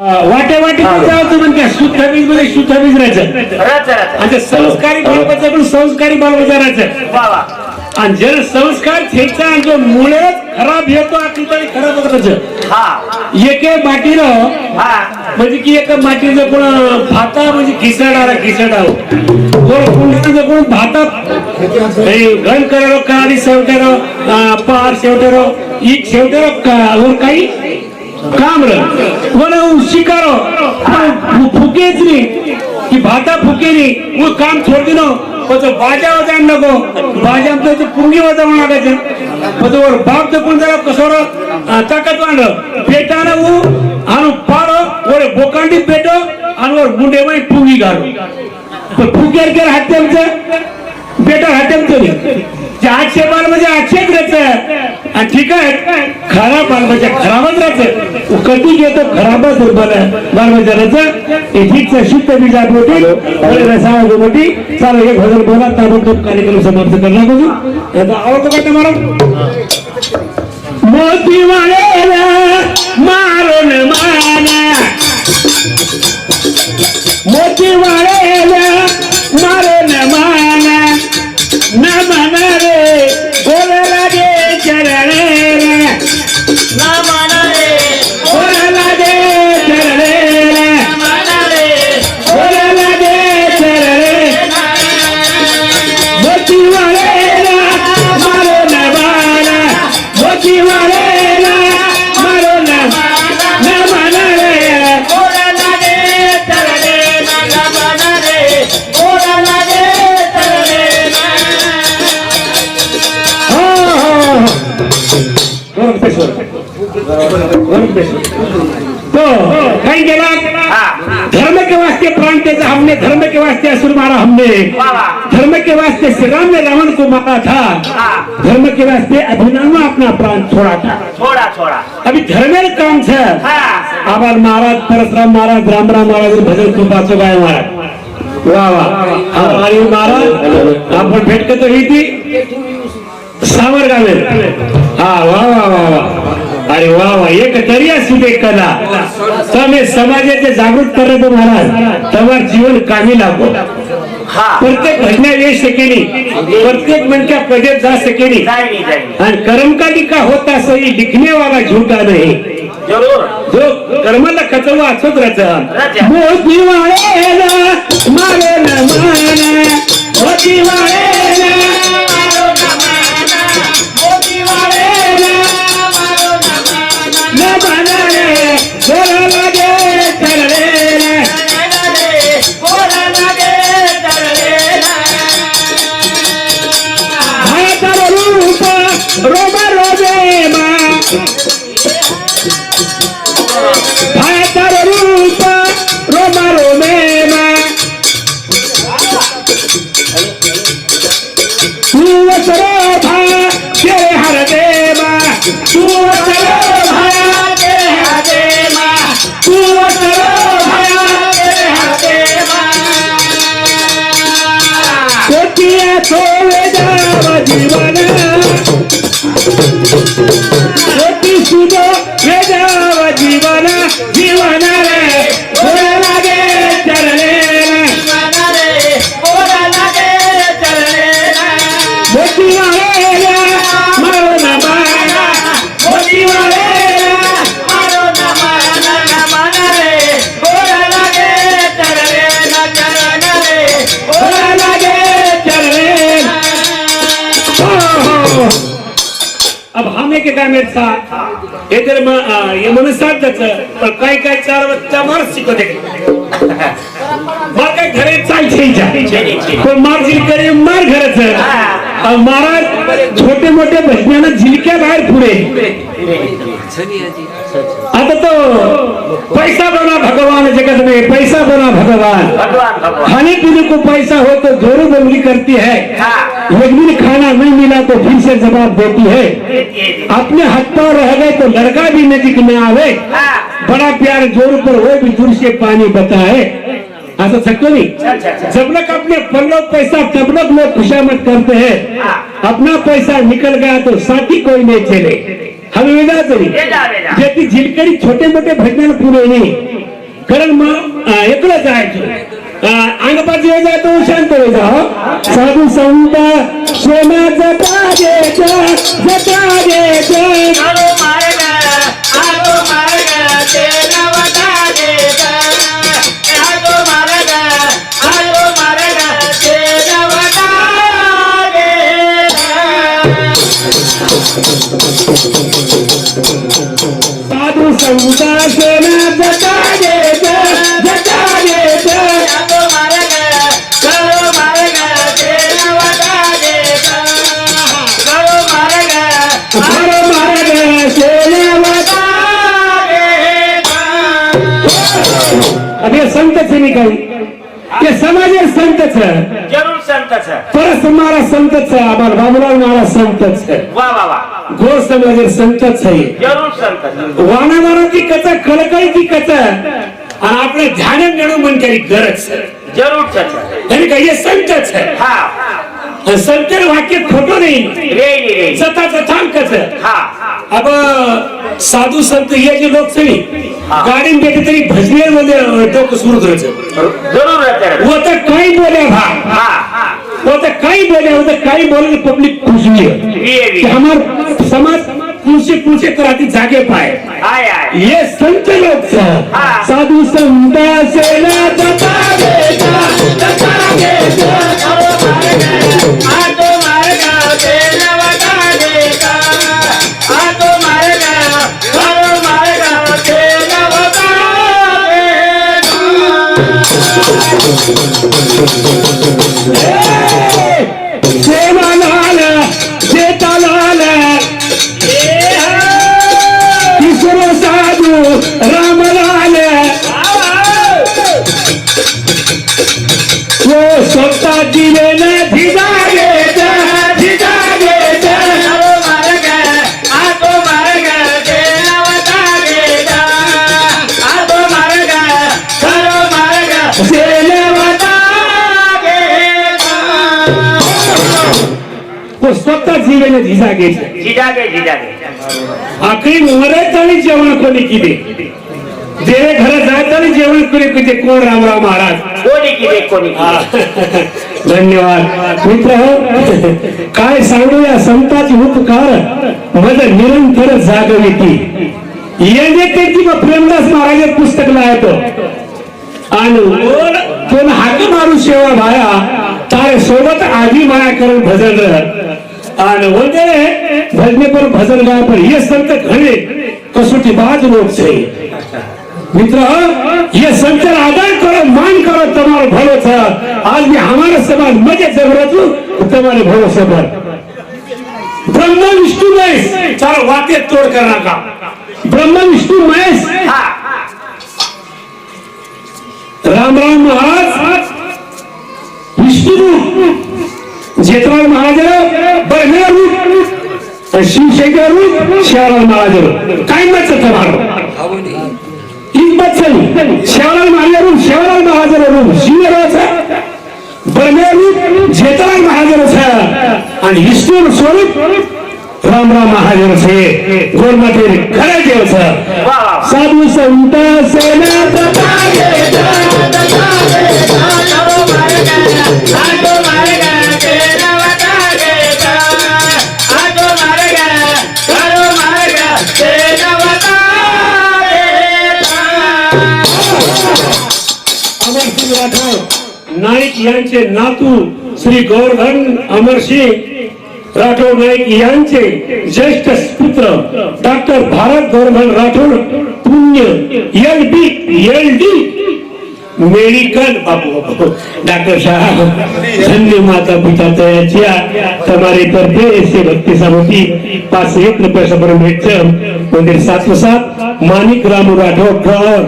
वाटे वाटे जायचं म्हणजे शुद्ध बीजमध्ये शुद्ध बीज राहायचं. आणि संस्कारी बालबच्चा पण संस्कारी बालबच्चा राहायचं. आणि जर संस्कार थ्यायचा आणि जो मुळेच खराब येतो आपली खराब करायचं हा. एके माटीनं हा. म्हणजे की एक मातीचं कोण भाता म्हणजे खिसडाला खिसडाव कोण कुंडीचं कोण? भाता. हे घन करावं काळी शेवटेरो पार शेवटेरो ई शेवटेरो काही? కామ్ర మనం షికారో మనం की भाता బాధా ఫుకేని నువ్వు काम छोड़ కొంచెం బాజా వదాం నాకు బాజా आमचं पुंगी वजा लागायचं. కొంచెం ఒక బాప్ దక్కుని జర कसोर. ताकद वांड पेटाना ऊ आणि पाडो. ओरे बोकांडी पेटो. आणि वर मुंडे पुंगी घालो. पण फुकेर केर हात बेटा नाही जे आठशे बाल म्हणजे आठशेच राहायचं आणि ठीक आहे खराब बाल म्हणजे खराबच राहायचं कधी घेतो खराबच बाल बाल म्हणजे राहायचं एथीच शुद्ध बीजा पोटी रसावा गोमटी चालू एक हजार बोला ताबडतोब कार्यक्रम समाप्त करणार बघू. याचा आवडतो का तुम्हाला. मोती वाळेला मारून माना मोती वाळेला मारून माना तो काही गेला धर्म के वास्ते प्राण त्याचा हमने धर्म के वास्ते असुर मारा हमने धर्म के वास्ते श्री राम ने रावण को मारा था धर्म के वास्ते अभिनव अपना प्राण छोड़ा था छोड़ा छोड़ा अभी धर्मेर काम छे. हा. आभार महाराज परशुराम महाराज रामराम महाराज भजन खूप वाचो काय महाराज वा. वा हमारी महाराज आपण भेटत तो ही थी सावरगावे हा वा वा वा वा. अरे वा वा एक तरी असू दे कला. तुम्ही समाजाचे जागृत करत हो महाराज तवर जीवन कामी लागतो प्रत्येक घटना येऊ शकेली प्रत्येक मनक्या पदेत जा सकेली आणि कर्मकाली का होत असं ही लिखणे झुटा नाही जो कर्माला खचवा असत राहत मोती मारे. अब हम एक गामेर था। इधर हे तर म- अं, हे म्हणून साथ त्याचं पण काय काय चार वाजता मार देख मार काय घरे चाल छे जा पण मार झिल करे मार घरच महाराज छोटे मोठे भजनानं झिलक्या बाहेर पुढे आता तो पैसा बना भगवान जगत में पैसा बना भगवान। भगवान भगवान। खाने पीने को पैसा हो तो जोरू बंदी करती है। हाँ। लेकिन खाना नहीं मिला तो फिर से जवाब देती है। अपने हाथ पाँव रह गए तो लड़का भी नजीक में आवे। हाँ। बड़ा प्यार ज़ोर पर हो भी दूर से पानी बताए ऐसा सकते नहीं? अच्छा, अच्छा। जब तक अपने पल्लो पैसा तब तक लोग खुशामद करते हैं। हाँ। अपना पैसा निकल गया तो साथी कोई नहीं चले। वेगळा तरी. जे ती झिलकरी छोटे मोठे भजनाला पुरे नाही कारण मग एकलं जायचं अंगपाती वेळ जातो शांत वेळ जा हो. साधू संत सोना जटा देत देत अरे संतच आहे मी काही. ते समाजे संतच आहे. जरूर संतच परत महाराज संतच आहे. आम्हाला बाबुराव महाराज संतच आहे. वा वा वा. गोर समाजे संतच आहे. जरूर संतच वाणावाराची कथा कळकळीची कथा. आणि आपल्या ध्यान नेणं मन काही गरज आहे. जरूर सच तरी काही हे संतच आहे. हा. आणि संत वाक्य खोटं नाही. सताचं थांबकच हा. अब साधू संत हे जे लोक सगळी गाडी भेटे तरी भजने मध्ये डोकं सुरू करायचं. वो तर काही बोले भा. वो तो काही बोले वो तो काही बोले पब्लिक खुश हुई है वीए कि हमार समाज पूछे पूछे कराती जागे आय ये संत लोग हाँ। साधु संत से Yeah! मार्ग सेवाता वो स्वतः जीवेने धिजा घेतला जिजागे जिजागे आखरी मरायचं जेवण कोणी किती? देवे घरात जायचं जेवण कोणी किती? कोण रामराव महाराज? कोणी किती कोणी. धन्यवाद. मित्र हो, काय सांगू या संताची उपकार. मज निरंतर जागविती. येणे ते ती प्रेमदास महाराज पुस्तक लायतो आणि वर कोण हाक मारू सेवा भाया तारे सोबत आधी माया करून भजन. रह आणि वगैरे भजने पर भजन गाय पर ये संत घणे कसोटी बाज लोग छे मित्र ये संत आदर करो मान करो तुम्हारे भलो था आज भी हमारा समाज मजे जरूरत तुम्हारे भरोसे सबर ब्रह्म विष्णु महेश चार वाक्य तोड़ करना का ब्रह्म विष्णु महेश हा. रामराव महाराज. विष्णु. जेतराव महादेव बर्म्या रूप. शिवशेखर रूप. शिवराव महादेव काय मत मारो हिम्मत झाली शिवराव महादेव शिवराव महादेव रूप. शिवराचा बर्म्या रूप. जेतराव महादेव आणि विष्णू स्वरूप. रामराम राम महादेव से गोरमती खड़े देव से साधु संता से नाईक यांचे नातू श्री गोवर्धन अमर सिंह राठोड नाईक यांचे ज्येष्ठ पुत्र डॉक्टर भारत गोवर्धन राठोड पुण्य L B L D medical Bapu Bapu doctor साहब धन्य माता पिता तयाच्या તમારી તરફે એસે ભક્તિ સમિતિ પાસે એક રૂપિયા સબર भेटत मंदिर सात सात माणिक रामू राठोड गौर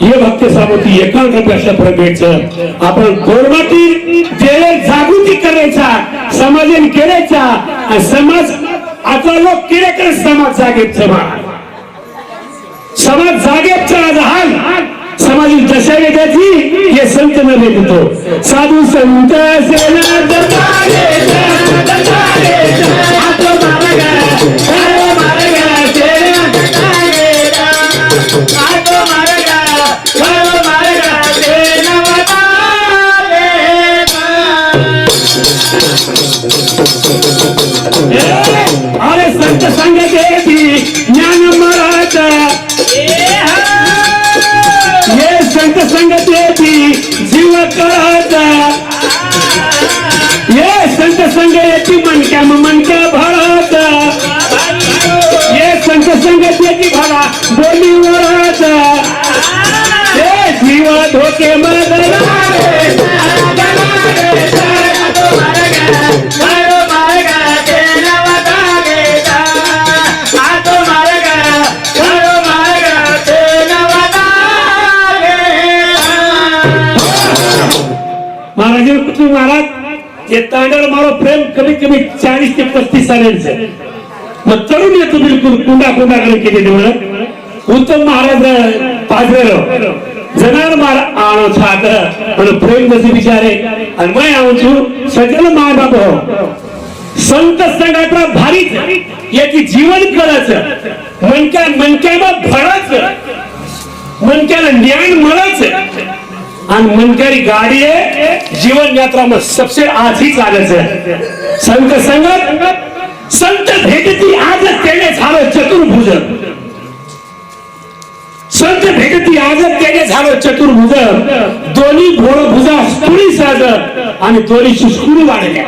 हे भक्त सामोती एकांत रुपयाच्या भेटचं आपण गोरवाटी जे जागृती करायचा समाजाने केल्याच्या समाज आता लोक केले समाज जागेत समाज समाज जागेत हाल. समाज दशा त्याची हे संत न देतो साधू संत सेना ये संघटनेची भागा भरा बोली वराचा ये जीव धोके मगला महाराज पृथ्वी महाराज हे तांडळ मारो प्रेम कमीत कमी चाळीस ते पस्तीस सालांचं. मग चढून येतो बिलकुल कुंडा कुंडाकडे केलेली म्हणत उत्तम महाराज पाजरेलो जनार मार आणो छात. पण प्रेम जसे विचारे आणि मैं आऊं सजल माय बाप संत संघाचा भारीच. याची जीवन कळच. मनक्या मनक्याला भरच. मनक्याला ज्ञान मळच. आणि मनकारी गाडी आहे. जीवन यात्रा मग सबसे आधी चालच संत संगत. संत भेटती आज त्याने झालं चतुर्भुज संत भेटती आज त्याने झालं चतुर्भुज दोन्ही भोळ भुजा स्थुळी साज आणि दोन्ही सुस्कुरी वाढल्या.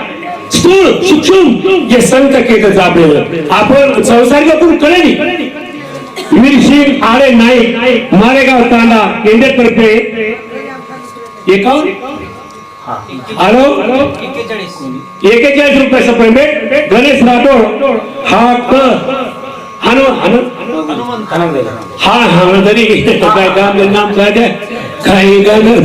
स्थूळ शिक्षण हे संत केत आपल्याला आपण संसर्गातून करून कळेली आरे नाईक मारेगाव तांडा केंद्रातर्फे एकावन्न? हॅलो? एकेचाळीस रुपयाचं पेमेंट गणेश राठोड हा हा हा तरी काय काम नाम काय ते काही गाणं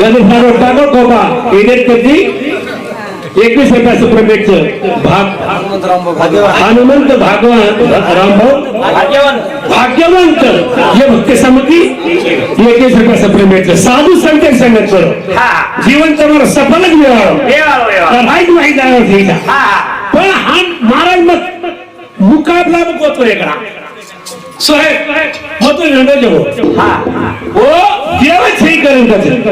गणेश राठोड टाको कोबा केंद्रातर्फे एकवीस रुपयाचं पेमेंटचं भाग. हनुमंत भागवान रामभाऊ भाग्यवंत. हे भक्त समिती एकवीस रुपयाचं पेमेंटचं साधू संत संगत करो जीवन तुम्हाला सफलच मिळावं. माहीत माहीत आहे पण हा महाराज मग मुकाबला मग होतो वेगळा सोहेब होतो झेंडा जेवो हो देवच हे त्याचं.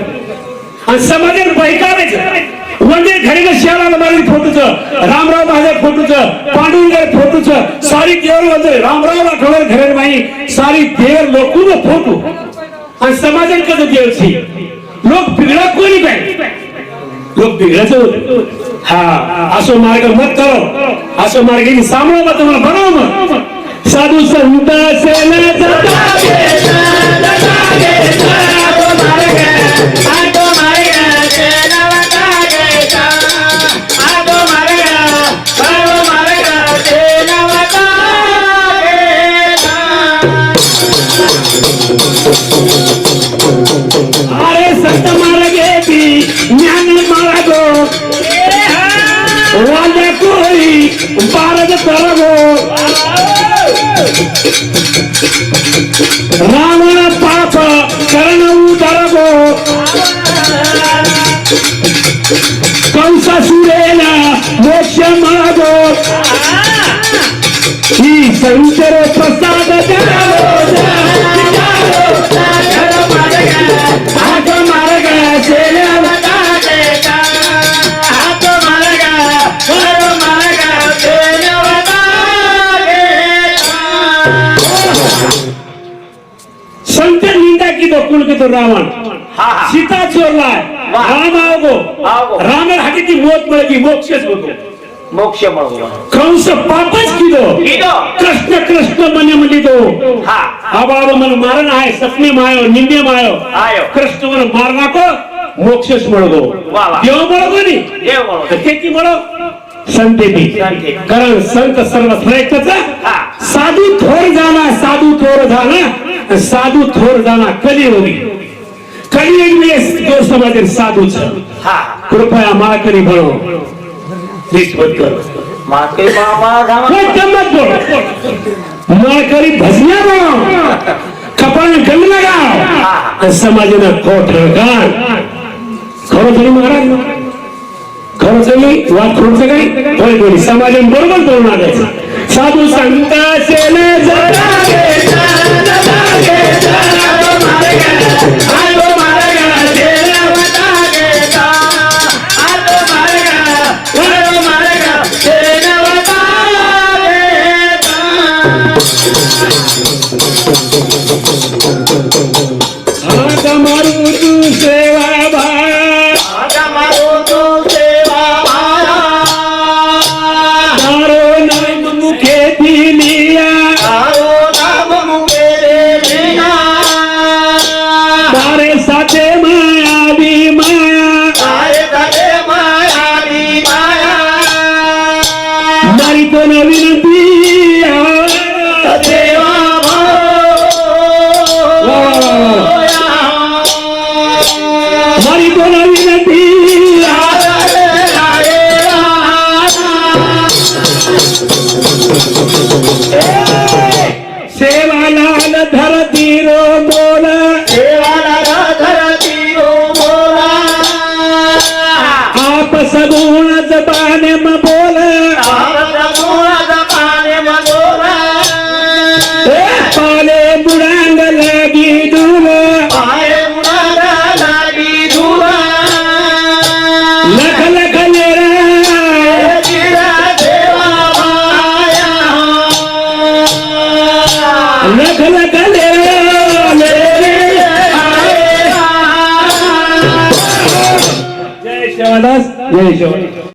आणि समाजात बैकारायचं म्हणजे घरी शियाला मारी फोटोच रामराव माझ्या फोटोच पांडुरंग फोटोच सारी देवर होते रामराव राठोडर घरे बाई सारी देवर लोकून फोटो. आणि समाजात कसं देवची लोक बिघडा कोणी काय लोक बिघडायचं होत. हा असो मार्ग मत करो. असो मार्ग सामोरं मग तुम्हाला बनव मग. साधू संत Ravana Papa, Karana Utarabo, Kansa Surena, Mosha Mago, ah. y se pasada de. निंदा की कुल की तो रावण सीता चोरलाय वा. राम आवगो आवगो. राम हाती ती मोत मिळती मोक्षच होतो मोक्ष म्हणून कंस पापच किदो किदो. कृष्ण कृष्ण मने म्हणजे तो हा आबाब मन मारण आहे सपने मायो निंदे मायो आयो. कृष्ण मन मार नाको मोक्षच मिळगो वा, वा. देव मिळगो नी देव म्हणून ते की म्हणो संतेती संते. कारण संत सर्व श्रेष्ठचा. हा. साधू थोर जाना साधू थोर जाना साधू थोर जाना कलियोगी कलियुग में जो समाजेर साधूच कृपया मला करी. म्हणो माळकरी भजन्या बोलो कपाळ गंध लगाव. समाजानं खोट गाण. खरं तरी महाराज. खरं तरी वाद खोटचं काही होय बोली समाजाने बरोबर बोलून आणायचं. साधू सांगता सेन जगावे, आप सगुण जबान मो